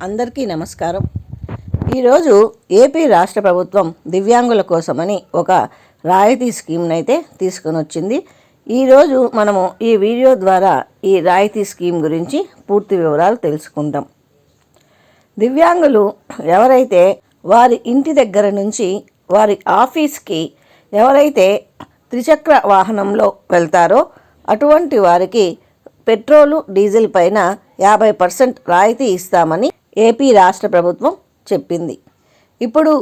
అందరికీ నమస్కారం. ఈరోజు ఏపీ రాష్ట్ర ప్రభుత్వం దివ్యాంగుల కోసమని ఒక రాయితీ స్కీమ్ని అయితే తీసుకొని వచ్చింది ఈరోజు మనము ఈ వీడియో ద్వారా ఈ రాయితీ స్కీమ్ గురించి పూర్తి వివరాలు తెలుసుకుందాం. దివ్యాంగులు ఎవరైతే వారి ఇంటి దగ్గర నుంచి వారి ఆఫీస్కి ఎవరైతే త్రిచక్ర వాహనంలో వెళ్తారో అటువంటి వారికి పెట్రోలు డీజిల్ పైన యాభై పర్సెంట్ రాయితీ ఇస్తామని ఏపీ రాష్ట్ర ప్రభుత్వం చెప్పింది. ఇప్పుడు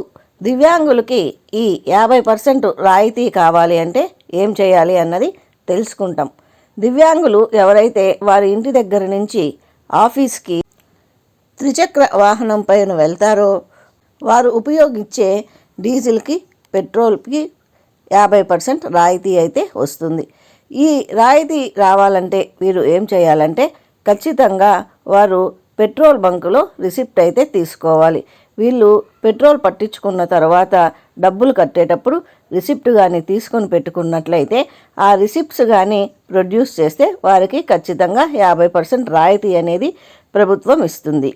దివ్యాంగులకి ఈ యాభై పర్సెంట్ రాయితీ కావాలి అంటే ఏం చేయాలి అన్నది తెలుసుకుంటాం. దివ్యాంగులు ఎవరైతే వారి ఇంటి దగ్గర నుంచి ఆఫీస్కి త్రిచక్ర వాహనం పైన వెళ్తారో వారు ఉపయోగించే డీజిల్కి పెట్రోల్కి యాభై పర్సెంట్ రాయితీ అయితే వస్తుంది. ఈ రాయితీ రావాలంటే వీరు ఏం చేయాలంటే ఖచ్చితంగా వారు పెట్రోల్ బంకులో రిసిప్ట్ అయితే తీసుకోవాలి. వీళ్ళు పెట్రోల్ పట్టించుకున్న తర్వాత డబ్బులు కట్టేటప్పుడు రిసిప్ట్ కానీ తీసుకొని పెట్టుకున్నట్లయితే ఆ రిసిప్ట్స్ కానీ ప్రొడ్యూస్ చేస్తే వారికి ఖచ్చితంగా యాభై పర్సెంట్ రాయితీ అనేది ప్రభుత్వం ఇస్తుంది.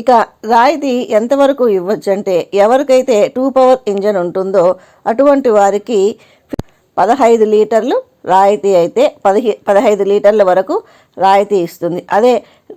ఇక రాయితీ ఎంతవరకు ఇవ్వచ్చు అంటే ఎవరికైతే టూ పవర్ ఇంజన్ ఉంటుందో అటువంటి వారికి పదహైదు లీటర్లు రాయితీ అయితే పదిహే పదహైదు లీటర్ల వరకు రాయితీ ఇస్తుంది. అదే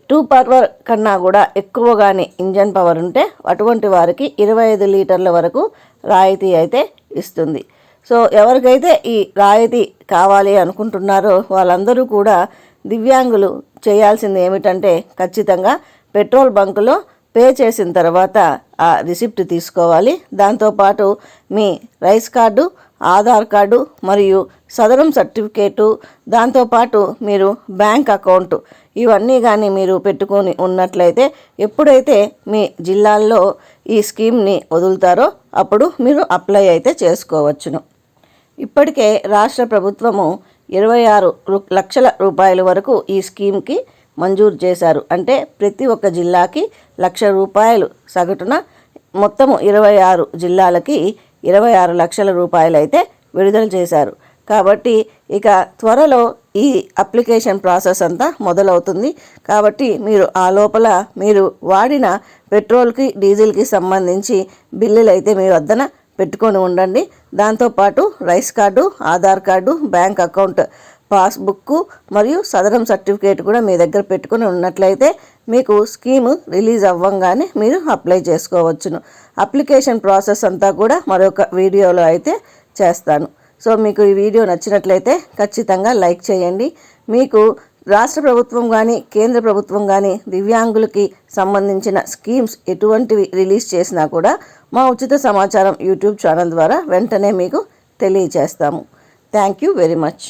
టూ పవర్ కన్నా కూడా ఎక్కువగానే ఇంజన్ పవర్ ఉంటే అటువంటి వారికి ఇరవై ఐదు లీటర్ల వరకు రాయితీ అయితే ఇస్తుంది. సో ఎవరికైతే ఈ రాయితీ కావాలి అనుకుంటున్నారో వాళ్ళందరూ కూడా దివ్యాంగులు చేయాల్సింది ఏమిటంటే ఖచ్చితంగా పెట్రోల్ బంకులో పే చేసిన తర్వాత ఆ రిసిప్ట్ తీసుకోవాలి. దాంతోపాటు మీ రైస్ కార్డు ఆధార్ కార్డు మరియు సదరం సర్టిఫికేటు దాంతోపాటు మీరు బ్యాంక్ అకౌంట్ ఇవన్నీ కానీ మీరు పెట్టుకొని ఉన్నట్లయితే ఎప్పుడైతే మీ జిల్లాల్లో ఈ స్కీమ్ని వదులుతారో అప్పుడు మీరు అప్లై అయితే చేసుకోవచ్చును. ఇప్పటికే రాష్ట్ర ప్రభుత్వము ఇరవై ఆరు లక్షల రూపాయల వరకు ఈ స్కీమ్కి మంజూరు చేశారు. అంటే ప్రతి ఒక్క జిల్లాకి లక్ష రూపాయలు సగటున మొత్తము ఇరవై ఆరు జిల్లాలకి ఇరవై ఆరు లక్షల రూపాయలైతే విడుదల చేశారు. కాబట్టి ఇక త్వరలో ఈ అప్లికేషన్ ప్రాసెస్ అంతా మొదలవుతుంది. కాబట్టి మీరు ఆ లోపల మీరు వాడిన పెట్రోల్కి డీజిల్కి సంబంధించి బిల్లులు అయితే మీ వద్దన పెట్టుకొని ఉండండి. దాంతోపాటు rice card Aadhaar card bank account passbook మరియు సదరం సర్టిఫికేట్ కూడా మీ దగ్గర పెట్టుకుని ఉన్నట్లయితే మీకు స్కీము రిలీజ్ అవ్వంగానే మీరు అప్లై చేసుకోవచ్చును. అప్లికేషన్ ప్రాసెస్ అంతా కూడా మరొక వీడియోలో అయితే చేస్తాను. సో మీకు ఈ వీడియో నచ్చినట్లయితే ఖచ్చితంగా లైక్ చేయండి. మీకు రాష్ట్ర ప్రభుత్వం కానీ కేంద్ర ప్రభుత్వం కానీ దివ్యాంగులకి సంబంధించిన స్కీమ్స్ ఎటువంటివి రిలీజ్ చేసినా కూడా మా ఉచిత సమాచారం యూట్యూబ్ ఛానల్ ద్వారా వెంటనే మీకు తెలియజేస్తాము. Thank you very much.